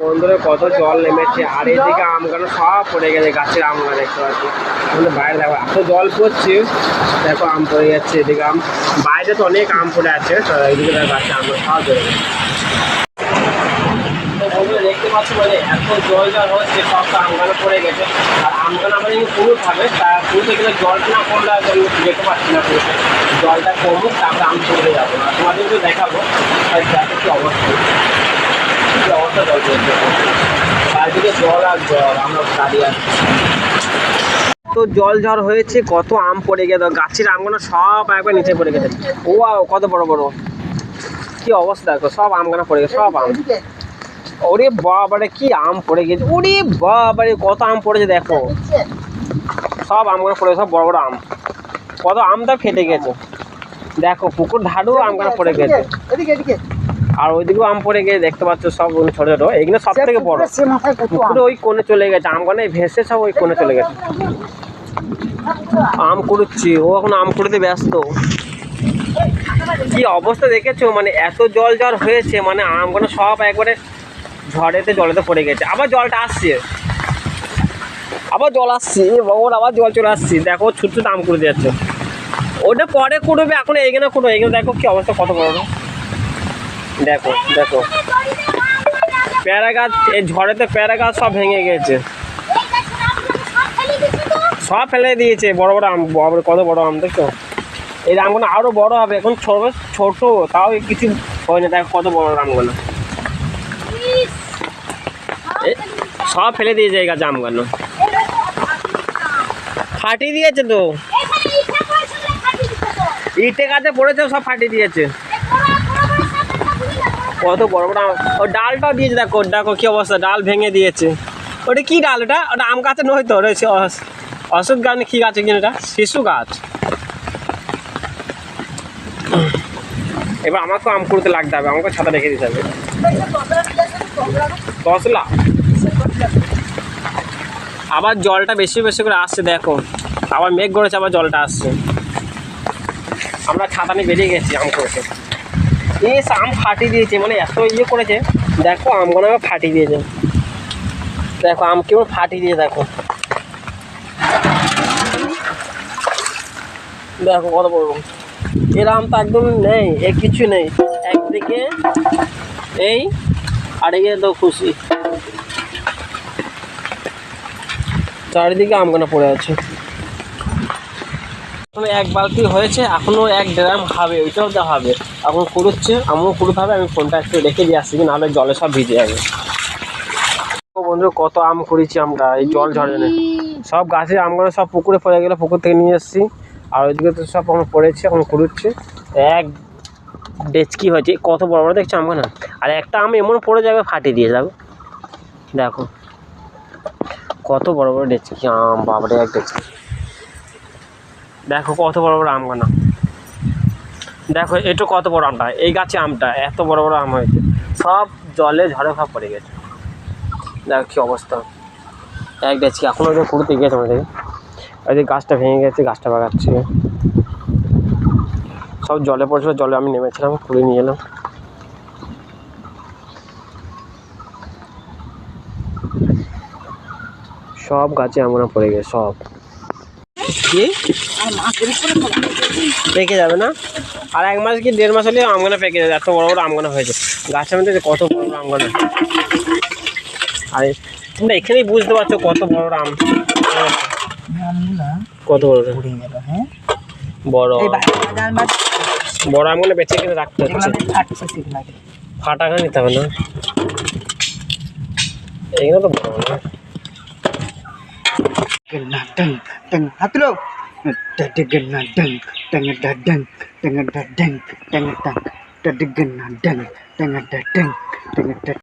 বন্ধুরা, কত জল নেমেছে। আর এদিকে আম গাছ সব পড়ে গেছে, গাছের আম গাছ দেখতে পাচ্ছি। আমাদের বাইরে দেখো, এত জল পড়ছে। দেখো, আম পড়ে যাচ্ছে, এদিকে আম। বাইরে তো অনেক আম পড়ে আছে, তো এইদিকে দেখো গাছে আম সব পড়ে গেছে। দেখতে পাচ্ছি মানে এত জল জল হচ্ছে, সব তো আম গাছ পড়ে গেছে। আর আম গাছ আমাদের এখানে পুরো থাকে, তা পুরোতে গেলে জলটা না পড়লে আমি যেতে পারছি না জলটা কমুক, তারপরে আম তুলতে যাব। আর তোমাদেরকে দেখাবো দেখো কি অবস্থা। কি অবস্থা জল চলছে। চারদিকে জল আর জল আমরা দাঁড়িয়ে আছি। তো জল ঝড় হয়েছে কত আম পড়ে গেল গাছের আমগুলো সব একবার নিচে পড়ে গেছে। ও কত বড় বড়। কি অবস্থা দেখো সব আমগুলো পড়ে গেছে সব আম। ওরে বাবারে কি আম পড়ে গেছে ওরে বাবারে কত আম পড়েছে দেখো। সব আমগুলো পড়ে গেছে, সব বড় বড় আম। কত আমটা ফেটে গেছে। দেখো পুকুর ধারেও আমগুলো পড়ে গেছে। এদিকে এদিকে। আর ওইদিকেও আম পড়ে গিয়ে দেখতে পাচ্ছ সব ছোট ছোট। এগুলো সব থেকে বড়। পুকুরে ওই কোণে চলে গেছে আম গানে ভেসে সব ওই কোণে চলে গেছে। আম কুড়ুচ্ছি ও এখন আম কুড়িতে ব্যস্ত। কি অবস্থা দেখেছ? মানে এত জল জল হয়েছে মানে আমগুলো সব একবারে ঝড়েতে জলেতে পড়ে গেছে। আবার জলটা আসছে। আবার জল আসছে বাবার আবার জল চলে আসছে। দেখো ছুট ছুট আম কুড়ে যাচ্ছে। ওটা পরে কুড়বে এখন এইখানে কুড়বে। এইখানে দেখো কি অবস্থা কত বড়। দেখো দেখো। প্যারা গাছ এই ঝড়েতে প্যারা গাছ সব ভেঙে গেছে। সব ফেলে দিয়েছে বড় বড় আম বাবারে কত বড় আম দেখছ? এই আমগুলো আরও বড় হবে এখন ছোট ছোট তাও কিছু হয় না দেখো কত বড় আমগুলো। সব ফেলে দিয়েছে এই গাছ আমগুলো। ফাটিয়ে দিয়েছে তো। ইটে গাছে পড়েছে সব ফাটিয়ে দিয়েছে। কত বড় বড় ও ডালটাও দিয়েছে, দেখো দেখো কি অবস্থা, ডাল ভেঙে দিয়েছে। ওটা কি ডাল ওটা ওটা আম গাছে নয় তো ওটা হচ্ছে অস- অশোক গাছ কি গাছ কিনা এটা? শিশু গাছ। এবার আমাকে আম কুড়তে লাগতে হবে আমাকে ছাতা রেখে দিতে হবে। তসলা। আবার জলটা বেশি বেশি করে আসছে, দেখো। আবার মেঘ করেছে, আবার জলটা আসছে। আমরা ছাতা নিয়ে বেরিয়ে গেছি আম করতে এই আম ফাটিয়ে দিয়েছে মানে এত ইয়ে করেছে, দেখো আমগুলো আবার ফাটিয়ে দিয়েছে। দেখো, আম কেমন ফাটিয়ে দিয়ে দেখো। দেখো কত বড় এর আম তো একদম নেই, এ কিছু নেই। একদিকে এই আর এদিকে তো খুশি। চারিদিকে আমগানা পড়ে আছে। এক বালতি হয়েছে এখনও এক ড্রাম হবে ওইটাও যা হবে। এখন কুড়ুচ্ছে, আমিও কুড়ুতে হবে আমি ফোনটা একটু রেখে দিয়ে আসছি, নাহলে জলে সব ভিজে যাবে। বন্ধু, কত আম কুড়িয়েছি আমরা, এই জল নে। সব গাছের আমগুলো সব পুকুরে পড়ে গেলে, পুকুর থেকে নিয়ে এসেছি। আর ওইদিকে তো সব এখন পড়েছে, এখন কুড়ুচ্ছে। এক ডেচকি হয়েছে কত বড় বড় দেখছ আমগুলো আর একটা আম এমন পড়ে যাবে, ফাটিয়ে দিয়ে যাবে। দেখো, কত বড় বড় ডেচকি, আম বাবারে এক ডেচকি। দেখো কত বড় বড় আমগানা দেখো, এটা কত বড় আমটা? এই গাছে আমটা, এত বড় বড় আম হয়েছে। সব জলে ঝড়ে সব পড়ে গেছে। দেখো কি অবস্থা। এক ডেচকি এখনও ওদের কুড়িতে গেছে আমাদের? ওই যে গাছটা ভেঙে গেছে, গাছটা বাগাচ্ছে। সব জলে পড়েছিল, জলে আমি নেমেছিলাম, কুড়ি নিয়ে এলাম। সব গাছে আমরা পড়ে গেছে, সব। কি। পেকে যাবে না। আর এক মাস কি দেড় মাস হলে আমগানা পেকে যাবে এত বড় বড় আমগানা হয়েছে। গাছের মধ্যে কত বড় বড় আমগানা। আর তোমরা এখানেই বুঝতে পারছ কত বড় বড় আম। কত বড় বড়। বড়। আমগুলো বেঁচে কিনে রাখতে হচ্ছে। ফাটছে ফাটা করে নিতে হবে না। এগুলো তো বড় না genadeng teng. Hati lo. Dede genadeng teng dadeng teng dadeng teng teng dede genadeng teng dadeng teng dadeng